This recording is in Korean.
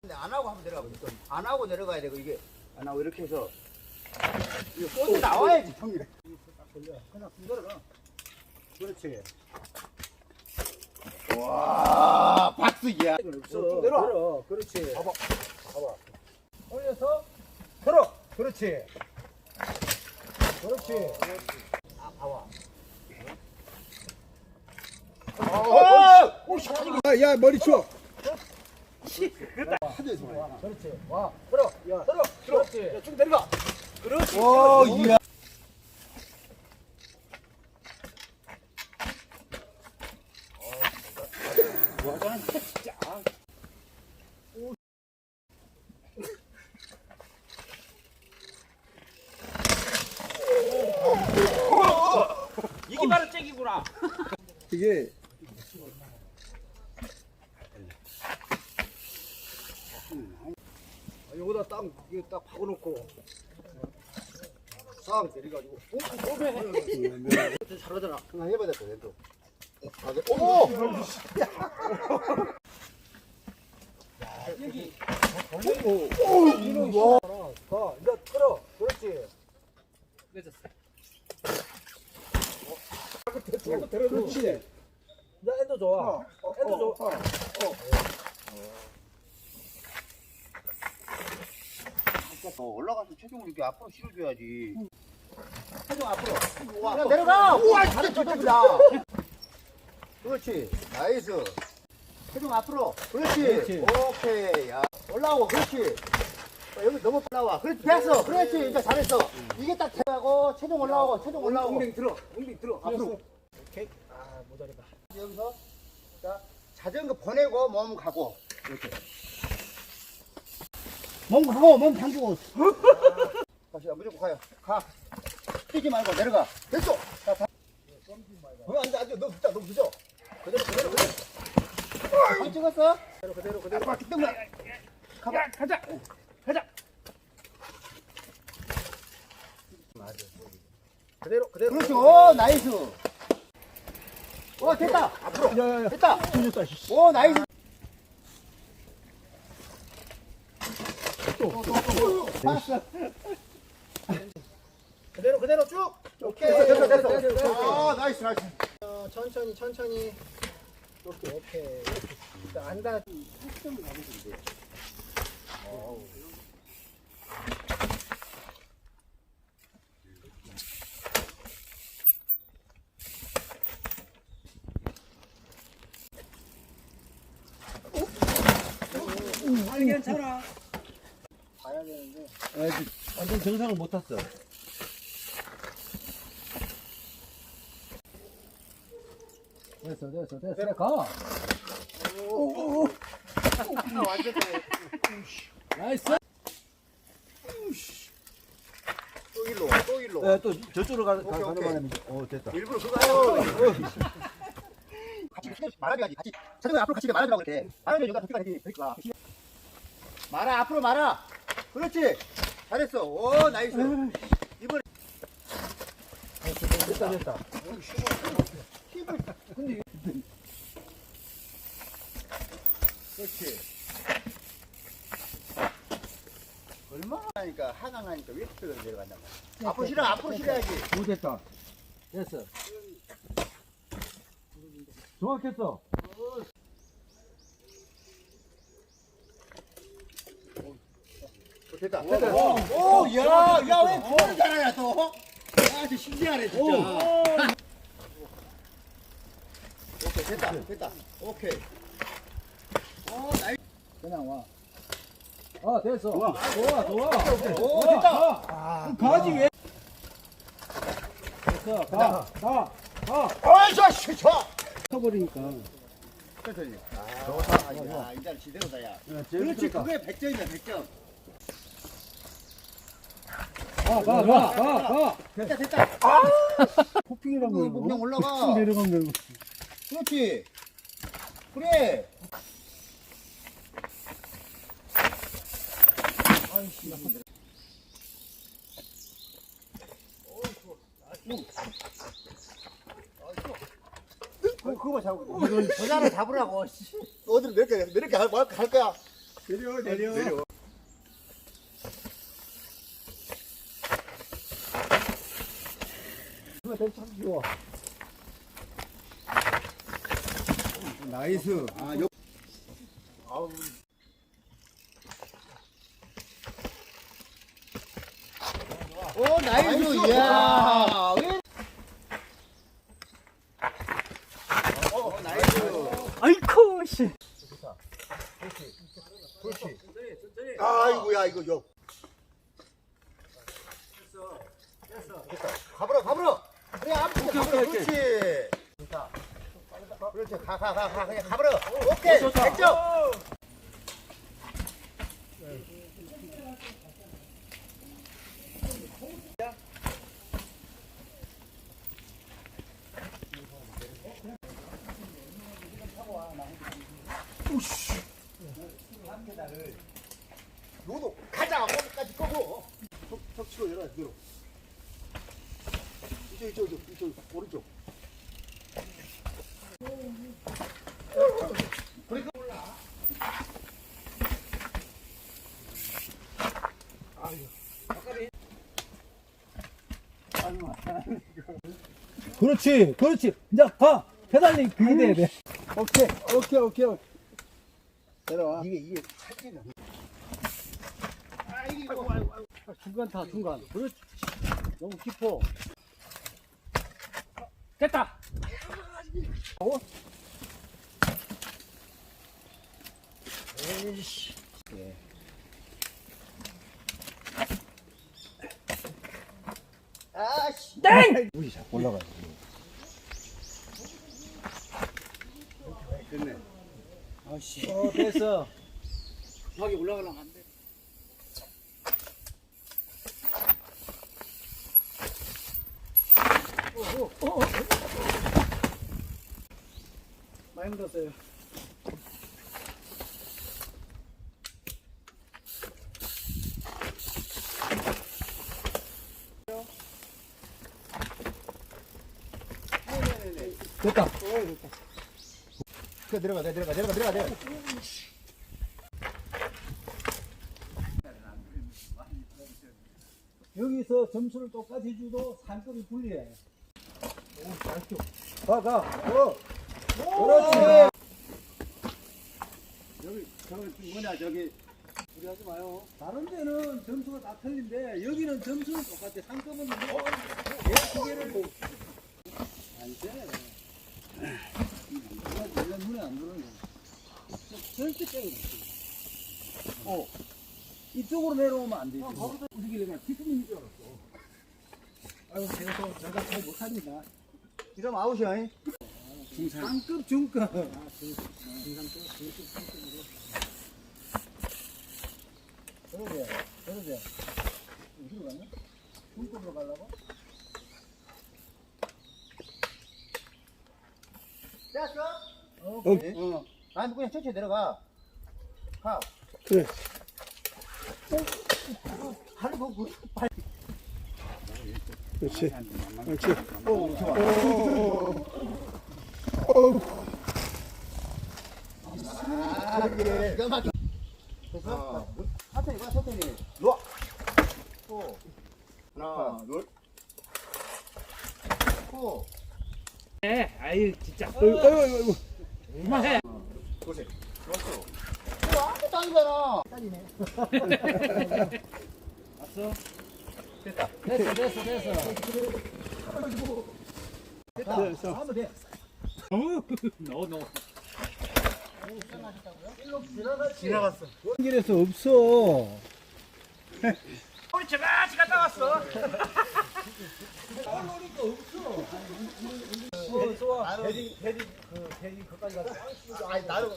근데 안 하고 한번 내려가 보자. 안 하고 내려가야 되고 이게 안 하고 이렇게 해서 이거 소스 나와야지 형님. 그냥 내려가. 그렇지. 와 박수기야. 쭉 내려. 내려. 그렇지. 봐봐. 봐봐. 올려서 들어. 그렇지. 그렇지. 아, 봐봐. 야, 야 머리 치워. 그렇지. 와. 들어. 야. 들어. 그렇지. 야, 쭉 내려가. 그렇지. 오 이야. 이게 바로 잭이구나. 이게 여기다 딱 이거 딱 박아놓고 싹 내려가지고 오, 오메 잘하잖아 하나 해봐야 될거 또. 아, 네. 오! 여기 오, 이놈 와. 가 이제 끌어 그렇지 늦었어. 자꾸 들어 그렇지 이제 엔도 좋아 엔도 좋아 어, 올라가서 체중을 이렇게 앞으로 실어줘야지. 체중 앞으로 야, 내려가! 우와, 진짜 저쪽이다. 그렇지. 나이스. 체중 앞으로. 그렇지. 그렇지. 오케이. 야, 올라오고, 그렇지. 어, 여기 너무 올라와. 그렇지, 됐어. 그렇지. 이제 잘했어. 이게 딱 대하고, 체중 올라오고, 체중 올라오고. 엉덩이 들어 엉덩이 들어 앞으로. 오케이 아 모자리다 여기서, 자, 자전거 보내고, 몸 가고. 이렇게. 몸 가고, 몸 당기고. 다시, 무조건 가요. 가. 뛰지 말고, 내려가. 됐어. 자, 다. 어, 안 돼. 너 늦다, 너 늦어. 그대로, 그대로, 그대로. 안 찍었어? 그대로 그대로 그대로 바퀴 때문에. 가봐. 가자. 가자. 그대로 그대로 그렇지. 오, 나이스. 오, 됐다. 앞으로. 됐다. 오, 나이스. 그대로 그대로 쭉 오케이. 됐어, 됐어, 됐어. 아, 나이스, 나이스. 어, 천천히 천천히 오케이 오케이 자, 안다 아니 괜찮아. 되는데 완전 정상을 못 탔어. 됐어 됐어 됐어 가 나이스 또 일로, 또 일로. 네, 또 저쪽으로 가, 오케이, 오케이. 가는 어 됐다. 일부러 그거 하려고. 같이 같이 말아줘야지. 같이. 자전거 앞으로 같이 말아주라고 그래. 말아줘야 여기가 되지. 그러니까. 말아, 앞으로 말아. 그렇지. 잘했어. 오, 나이스. 이번에 됐다 됐다 힘을. 근데. 그렇지. 얼마나 하니까 하강하니까 왜 이렇게 내려간단 말이야. 앞으로 실어, 앞으로 실어야지. 오 됐다. 됐어. 정확했어. 됐다. 됐다. 오, 야, 야, 왜 그거를 잘하냐, 또? 아, 저 신기하네, 진짜. 오케이, 됐다, 됐다. 오케이. 오, 나이스. 그냥 와 아, 됐어. 좋아. 좋아, 좋아. 오, 됐다. 가. 아, 가지 왜? 됐어. 가, 가, 가. 어이씨, 씨, 좋아. 쳐버리니까. 천천히. 아, 좋다. 야, 이제 지대로다, 야. 그렇지. 그게 100점이야, 100점. 가, 가, 가, 가, 가. 됐다, 됐다. 호핑이라고. 그 목령 올라가. 내려가면. 그렇지. 그래. 그, 그거 잡고. 저 자를 잡으라고. 어디로 몇 개, 몇 개 할, 할 거야? 내려 내려. 내려. 그거 되게 참 좋아. 나이스. 아, 요. 아우. 오, 나이스. 이야. 왜? 어, 나이스. 아이쿠 씨. 아이고야, 이거 요. 됐다. 가버려, 가버려. 앞으로 가버려. 그렇지. 좋다. 그렇지. 가, 가, 가, 가. 그냥 가버려. 오케이. 됐죠? 너도 가자. 거기까지 끄고. 치고 열어, 뒤로. 이쪽, 이쪽, 이쪽, 이쪽, 오른쪽. 그렇지, 그렇지. 이제 가. 페달링 그게 돼야 돼. 오케이 오케이 오케이. 내려와. 이게, 이게 살찌는. 아, 중간 타, 중간. 그렇지. 너무 깊어. 됐다. 아씨. 땡! 올라가. 아씨. 어, 됐어. 저기 올라가려면 안 돼. 많이 묻었어요. 됐다. 그 내려가, 내려가, 내려가, 내려가, 내려가. 여기서 점수를 똑같이 줘도 상급이 불리해. 가, 가. 어. 그렇지. 여기, 저기, 뭐냐, 저기. 우리 하지 마요. 다른 데는 점수가 다 틀린데, 여기는 점수는 똑같아. 상급은 뭐, 얘두 개를. 뭐. 안 돼. 내가 눈에 안 들어오는 거야. 절대 땡이 어. 이쪽으로 내려오면 안 되지. 우리 길에만 티프님인 줄 알았어. 아유, 제가 또, 제가 잘 못합니다. 이러면 아웃이야. 잉? 상급, 중급. 그러게, 그러게. 어디로 가냐? 중급으로 가려고? 됐어? 어, 네. 어. 아니, 그냥 천천히 내려가. 가. 그래. 발이 뭐, 뭐, 발. 그렇지. 그렇지. 오. 아, 그래. 기가 막혀. 됐어? 천천히 가, 천천히. 놓아. 호. 하나, 둘. 호. 해. 아유, 진짜. 아이고 아이고 아이고. 그만해. 그렇지. 좋았어. 어, 아무것도 아니잖아. 딸이네. 왔어? 됐다. 됐어, 됐어, 됐어. 됐다. 됐어. 하면 돼. 지나갔어. 길에서 없어. 우리 저같이 갔다 왔어. 어, 좋아. 대리, 대리, 그, 대리, 거기까지 갔어. 아니, 나는